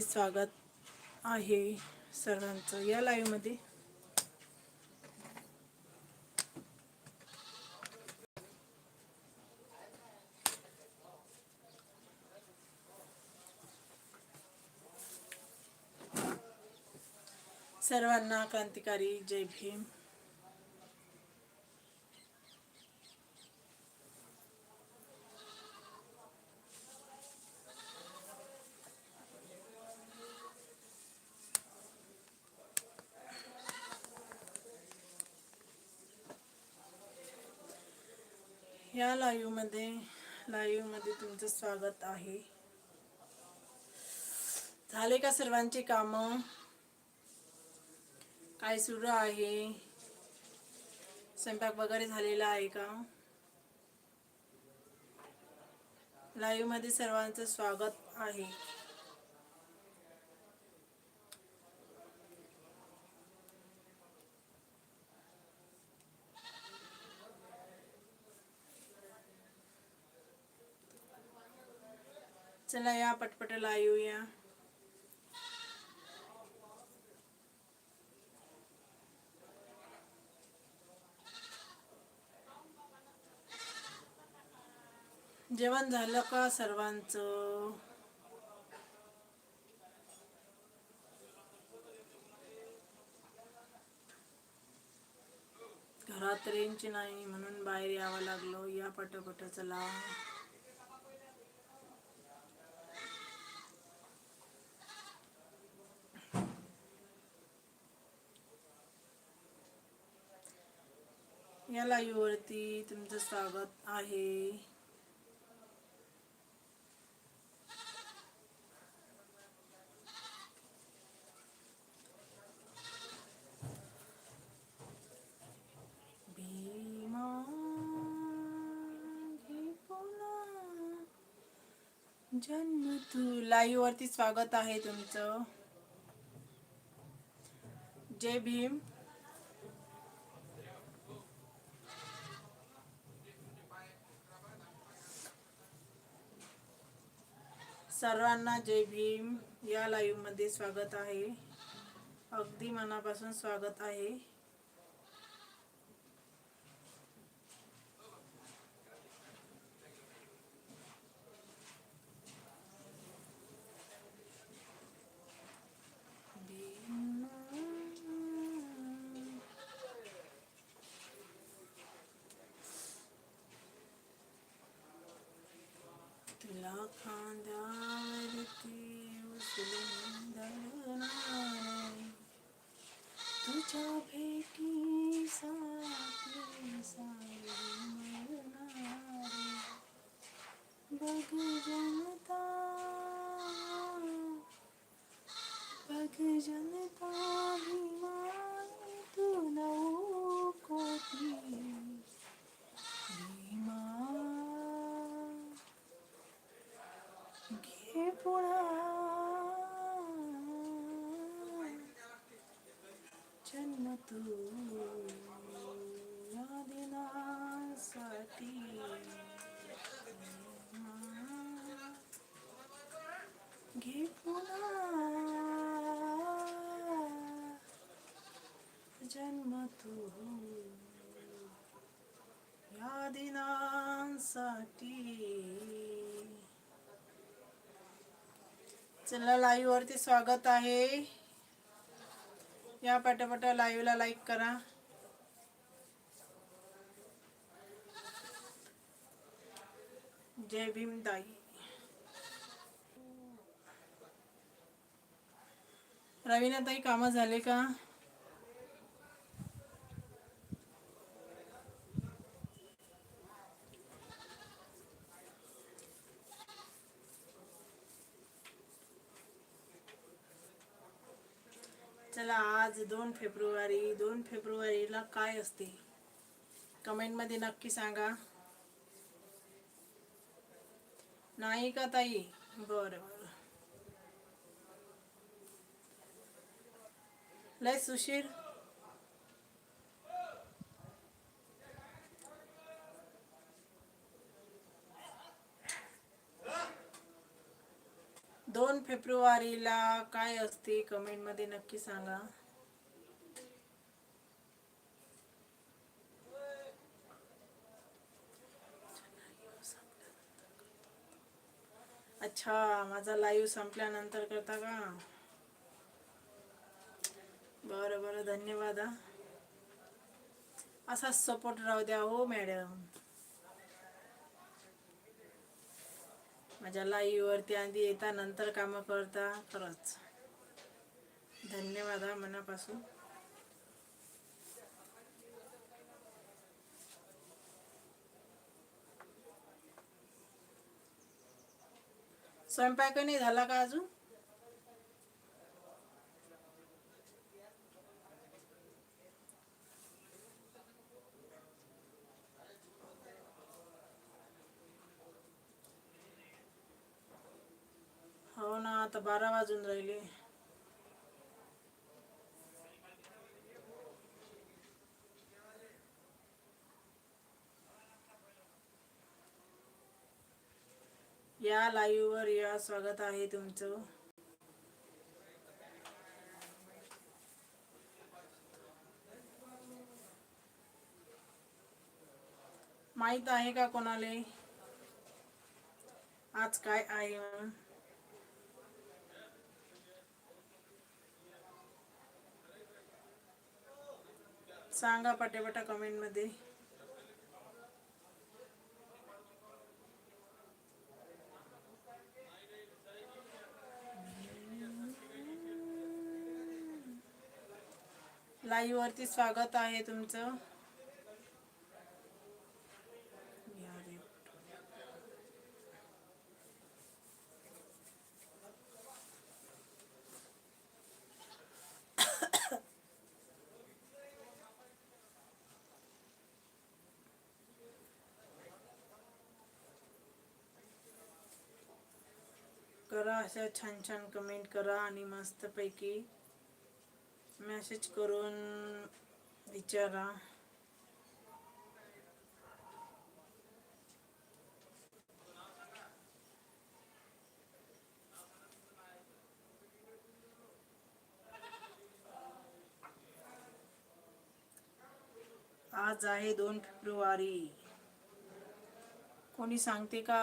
स्वागत आहे सर्वांचं या लाईव्हमध्ये सर्वांना क्रांतिकारी जय भीम. या लाईव्हमध्ये मध्ये मध्ये तुमचं स्वागत आहे. झाले का सर्वांची काम? काय सुरू आहे? स्वयंपाक वगैरे झालेला आहे का? लाईव्हमध्ये सर्वांचं स्वागत आहे. चला या पटपट येऊया जेवण झालं का सर्वांचं? घरात रेंज नाही म्हणून बाहेर यावं लागलं. या पटपट चला. या लाईव्ह वरती तुमचं स्वागत आहे. भीमा जन्म तू लाईव्ह वरती स्वागत आहे तुमचं. जय भीम. सर्वांना जय भीम. या लाईव्हमध्ये स्वागत आहे. अगदी मनापासून स्वागत आहे. तू या दिनासाठी घे पुन्हा. जन्म तू या दिनांसाठी चला लाईव्ह वरती स्वागत आहे. या पटापट लाईव्हला लाईक करा। जय भीम रवीनाताई कामं झाले का? चला आज दोन फेब्रुवारी दोन फेब्रुवारीला काय असते? कमेंटमध्ये नक्की सांगा. नाही का ताई? बरं बरं. लय सुशीर दोन फेब्रुवारी फेब्रुवारीला काय असते? कमेंटमध्ये नक्की सांगा. अच्छा माझा लाईव्ह संपल्यानंतर करता का? बरं बरं धन्यवाद हा. असाच सपोर्ट राहू द्या हो मॅडम माझ्या लाईवरती आधी येता नंतर कामं करता खरंच. धन्यवाद हा मनापासून. स्वयंपाक नाही झाला का अजून हो ना आता बारा वाजून राहिले. या लाईव्हवर या स्वागत आहे तुमचं. माहीत आहे का कोणाला? आज काय आहे? म्हणून सांगा पटापटा कमेंटमध्ये लाईव्हवरती लाईव्ह वरती स्वागत आहे तुमचं या रे. करा अशा छान छान कमेंट करा आणि मस्तपैकी मेसेज करून विचारा. आज आहे दोन फेब्रुवारी. कोणी सांगते का?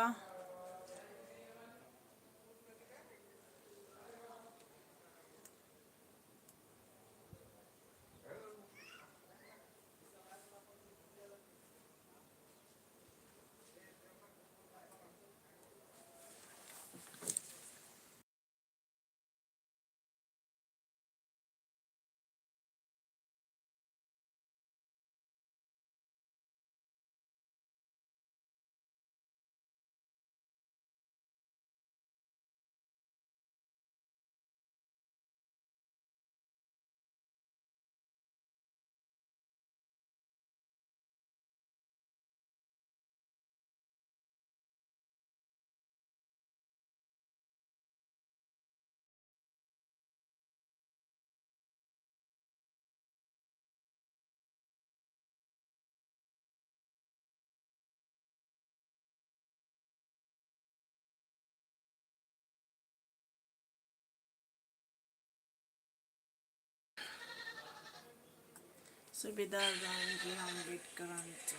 सुभेदार गांधी आंबेडकरांचं.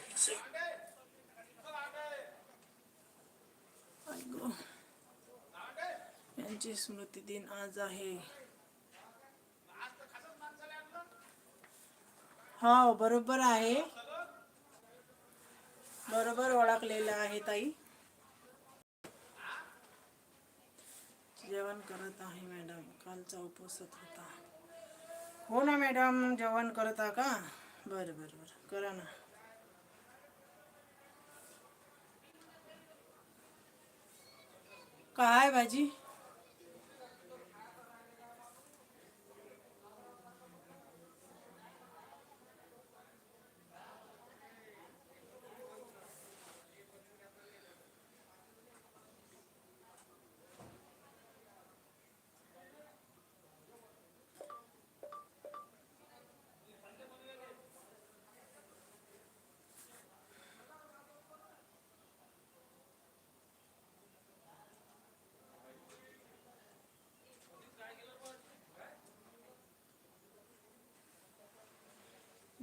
यांची स्मृती दिन आज आहे. हो बरोबर आहे. बरोबर ओळखलेलं आहे ताई. जेवण करत आहे मॅडम. कालचा उपवासात होता. हो ना मॅडम जेवण करता का? बरं बरं बरं. करा ना. काय भाजी?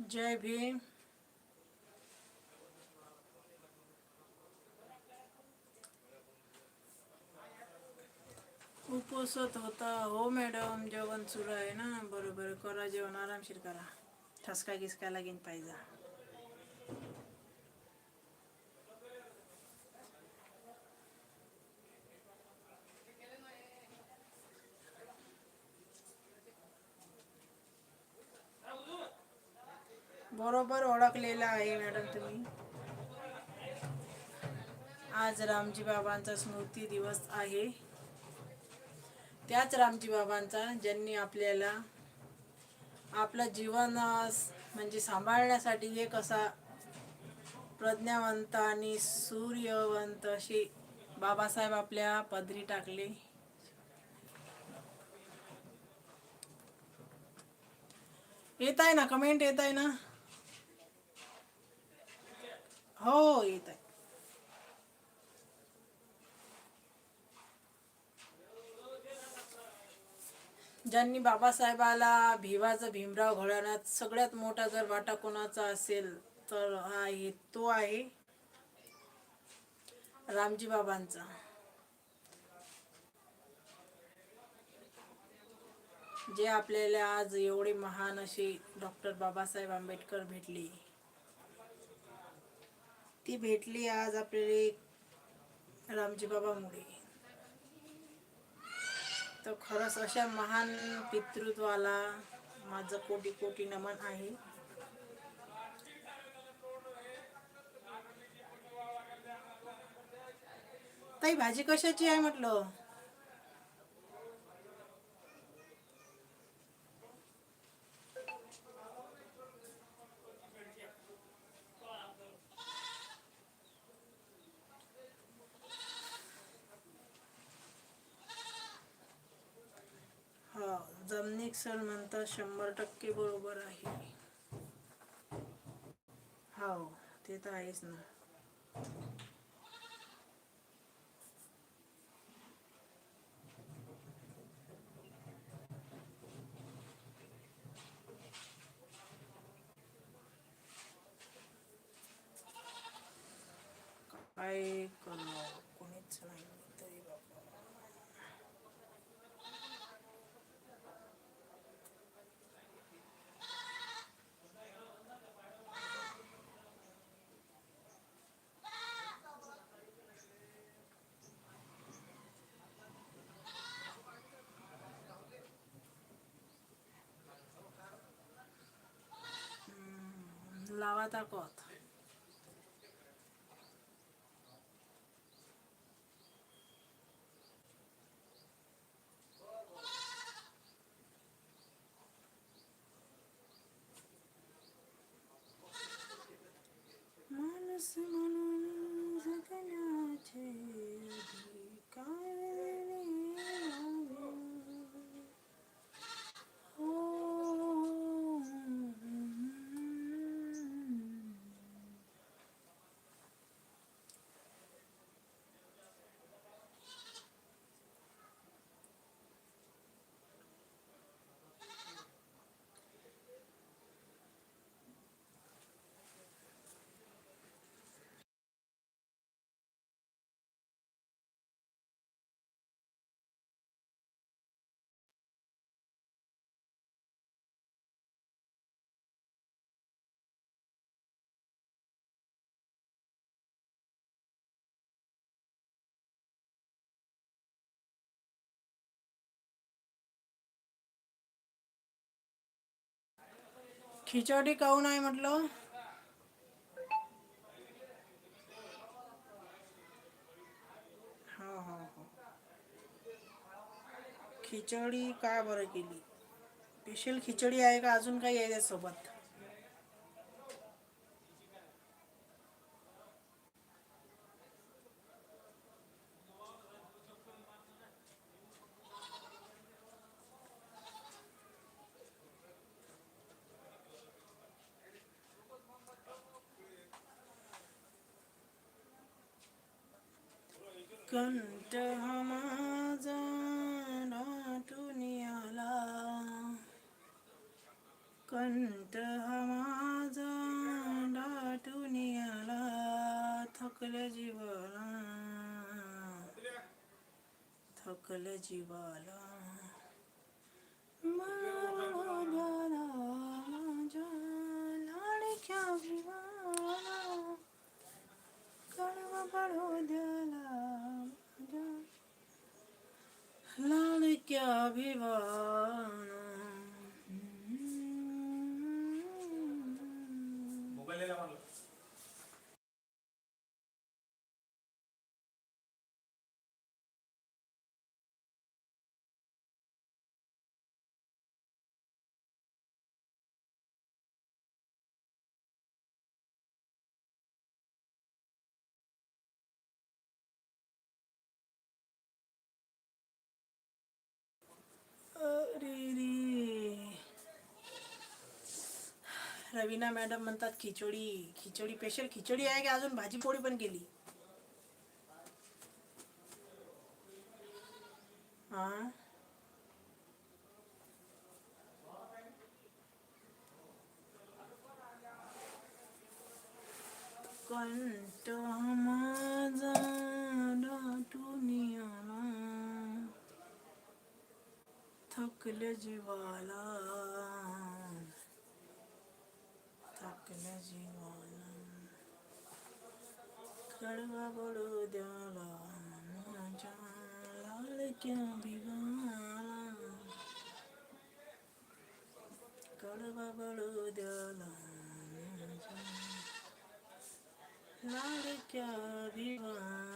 जय भीम. उपसत होता. हो मॅडम जेवण सुरू आहे ना? बरोबर करा जेवण आरामशीर करा. ठसका गिसका लागीन पाहिजे थकलेला आहे मॅडम तुम्ही. आज रामजी बाबांचा स्मृती दिवस आहे. त्याच रामजी बाबांचा ज्यांनी आपल्याला आपलं जीवन म्हणजे सांभाळण्यासाठी एक असा प्रज्ञावंत आणि सूर्यवंत असे बाबासाहेब आपल्या पदरी टाकले. येत आहे ना कमेंट येत आहे ना? हो येत आहे ज्यांनी बाबासाहेबाला भिवाचं भीमराव घडवण्यात सगळ्यात मोठा जर वाटा कोणाचा असेल तर हा आहे तो आहे रामजी बाबांचा. जे आपल्याला आज एवढे महान असे डॉक्टर बाबासाहेब आंबेडकर भेटले. ती भेटली आज आपल्याला रामजी बाबामुळे तर खरंच अशा महान पितृत्वाला माझं कोटी कोटी नमन आहे. ताई भाजी कशाची आहे म्हटलं हा जमनिक सर म्हणतात शंभर टक्के बरोबर आहे. हो ते तर आहेच ना. काय লাওয়াতার কথা। खिचडी काऊन आहे म्हटलं. हो हो हो. खिचडी का बरं केली? स्पेशल खिचडी आहे का? अजून काही आहे त्यासोबत? कंठ हा थकल आला जीवाला. थकल जीवाला. माझ्या लाडक्या जीवाला. द्याला भिवा रे रवीना मॅडम म्हणतात, खिचडी खिचडी स्पेशल खिचोडी आहे की अजून? भाजी पोळी पण केली. हा कंठ माझा थकल्या जीवाला थकल्या जीवाला कडवा बडू द्याला माझ्या लाडक्या भिगाला कडवा बडू द्याला माझ्या लाडक्या भिगाला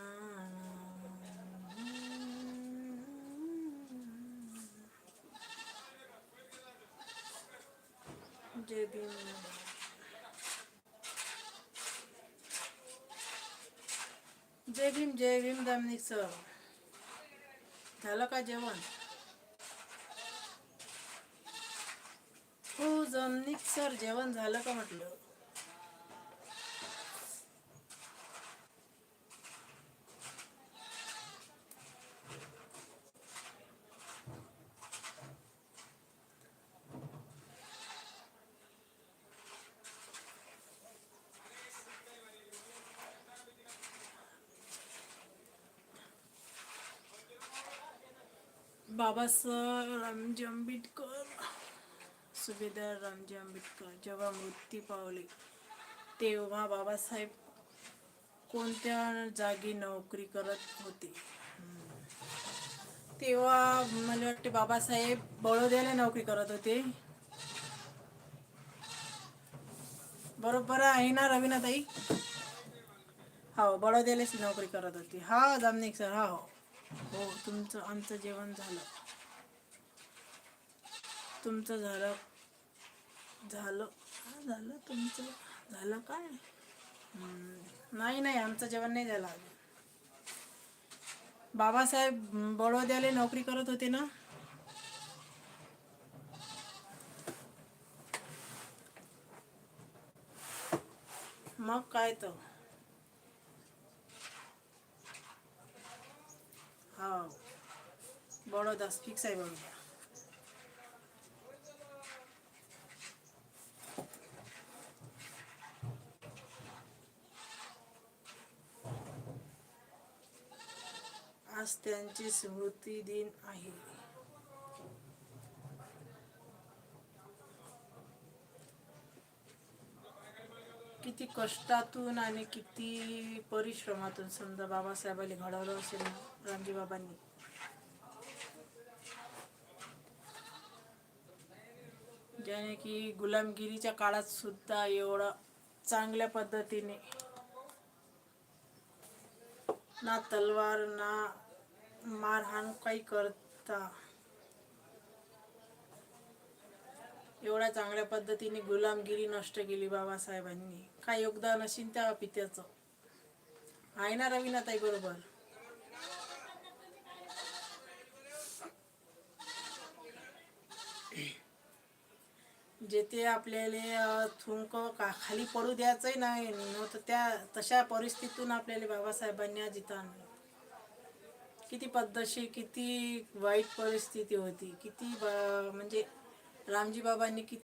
जय भीम जय भीम जय भीम दामनिक सर झालं का जेवण? हो जमनिक सर जेवण झालं का म्हटलं? बाबासाहेब रामजी आंबेडकर सुभेदार रामजी आंबेडकर जेव्हा मृत्यू पावले तेव्हा बाबासाहेब कोणत्या जागी नोकरी करत होते? तेव्हा मला वाटते बाबासाहेब बडोद्याला नोकरी करत होते. बरोबर आहे ना रवीना ताई? हो बडोद्यालाच नोकरी करत होती. हा जामनिक सर हा हो. हो तुमचं आमचं जेवण झालं. तुमचं झालं झालं. झालं तुमचं? झालं काय? नाही नाही आमचं जेवण नाही झालं अजून. बाबासाहेब बडोद्याला नोकरी करत होते ना? मग काय तर. हो बडोदा फिक्स आहे बडोदा आज त्यांची स्मृती दिन आहे. किती कष्टातून आणि किती परिश्रमातून समजा बाबासाहेबांनी घडवलं असेल. ना रामजी बाबांनी. ज्याने की गुलामगिरीच्या काळात सुद्धा एवढा चांगल्या पद्धतीने ना तलवार ना मारहाण काही करता एवढ्या चांगल्या पद्धतीने गुलामगिरी नष्ट केली बाबासाहेबांनी. काय योगदान असेल त्या पित्याचं. आहे ना रवीनाताई बरोबर? जेथे आपल्याला थुंक का खाली पडू द्यायचंही नाही नव्हतं त्या तशा परिस्थितीतून आपल्याला बाबासाहेबांनी आज इथं आणलं. किती पद्धतशीर किती वाईट परिस्थिती होती. किती बा- म्हणजे रामजी बाबांनी किती